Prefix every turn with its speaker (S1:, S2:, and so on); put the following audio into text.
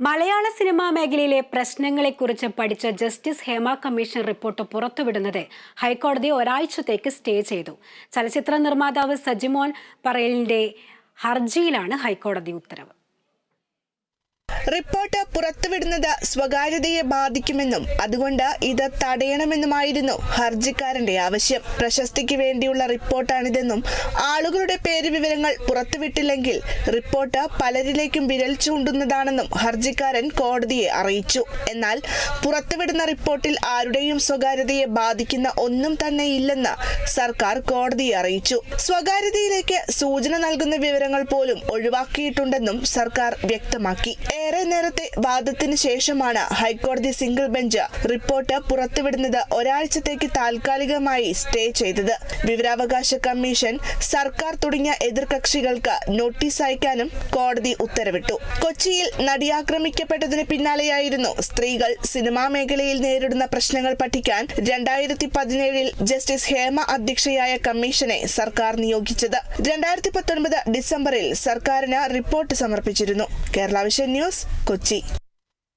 S1: മലയാള cinema മേഖലയിലെ പ്രശ്നങ്ങളെക്കുറിച്ച് പഠിച്ച ജസ്റ്റിസ് ഹേമ കമ്മീഷൻ റിപ്പോർട്ട് പുറത്തുവിടുന്നത് ഹൈക്കോടതി ഒരാഴ്ചത്തേക്ക് സ്റ്റേ ചെയ്തു. ചലച്ചിത്ര നിർമ്മാതാവ് സജിമോൻ പറയലിന്റെ ഹർജിയിലാണ് ഹൈക്കോടതി ഉത്തരവ്.
S2: റിപ്പോർട്ട് പുറത്തുവിടുന്നത് സ്വകാര്യതയെ ബാധിക്കുമെന്നും അതുകൊണ്ട് ഇത് തടയണമെന്നുമായിരുന്നു ഹർജിക്കാരന്റെ ആവശ്യം. പ്രശസ്തിക്ക് വേണ്ടിയുള്ള റിപ്പോർട്ടാണിതെന്നും ആളുകളുടെ പേര് വിവരങ്ങൾ പുറത്തുവിട്ടില്ലെങ്കിൽ റിപ്പോർട്ട് പലരിലേക്കും വിരൽ ചൂണ്ടുന്നതാണെന്നും ഹർജിക്കാരൻ കോടതിയെ അറിയിച്ചു. എന്നാൽ പുറത്തുവിടുന്ന റിപ്പോർട്ടിൽ ആരുടെയും സ്വകാര്യതയെ ബാധിക്കുന്ന ഒന്നും തന്നെ ഇല്ലെന്ന് സർക്കാർ കോടതിയെ അറിയിച്ചു. സ്വകാര്യതയിലേക്ക് സൂചന നൽകുന്ന വിവരങ്ങൾ പോലും ഒഴിവാക്കിയിട്ടുണ്ടെന്നും സർക്കാർ വ്യക്തമാക്കി. ഏറെ നേരത്തെ വാദത്തിന് ശേഷമാണ് ഹൈക്കോടതി സിംഗിൾ ബെഞ്ച് റിപ്പോർട്ട് പുറത്തുവിടുന്നത് ഒരാഴ്ചത്തേക്ക് താൽക്കാലികമായി സ്റ്റേ ചെയ്തത്. വിവരാവകാശ കമ്മീഷൻ സർക്കാർ തുടങ്ങിയ എതിർകക്ഷികൾക്ക് നോട്ടീസ് അയക്കാനും കോടതി ഉത്തരവിട്ടു. കൊച്ചിയിൽ നടിയാക്രമിക്കപ്പെട്ടതിന് പിന്നാലെയായിരുന്നു സ്ത്രീകൾ സിനിമാ മേഖലയിൽ നേരിടുന്ന പ്രശ്നങ്ങൾ പഠിക്കാൻ രണ്ടായിരത്തി പതിനേഴിൽ ജസ്റ്റിസ് ഹേമ അധ്യക്ഷയായ കമ്മീഷനെ സർക്കാർ നിയോഗിച്ചത്. രണ്ടായിരത്തി പത്തൊൻപത് ഡിസംബറിൽ സർക്കാരിന് റിപ്പോർട്ട് സമർപ്പിച്ചിരുന്നു. Kerala vision news こっち。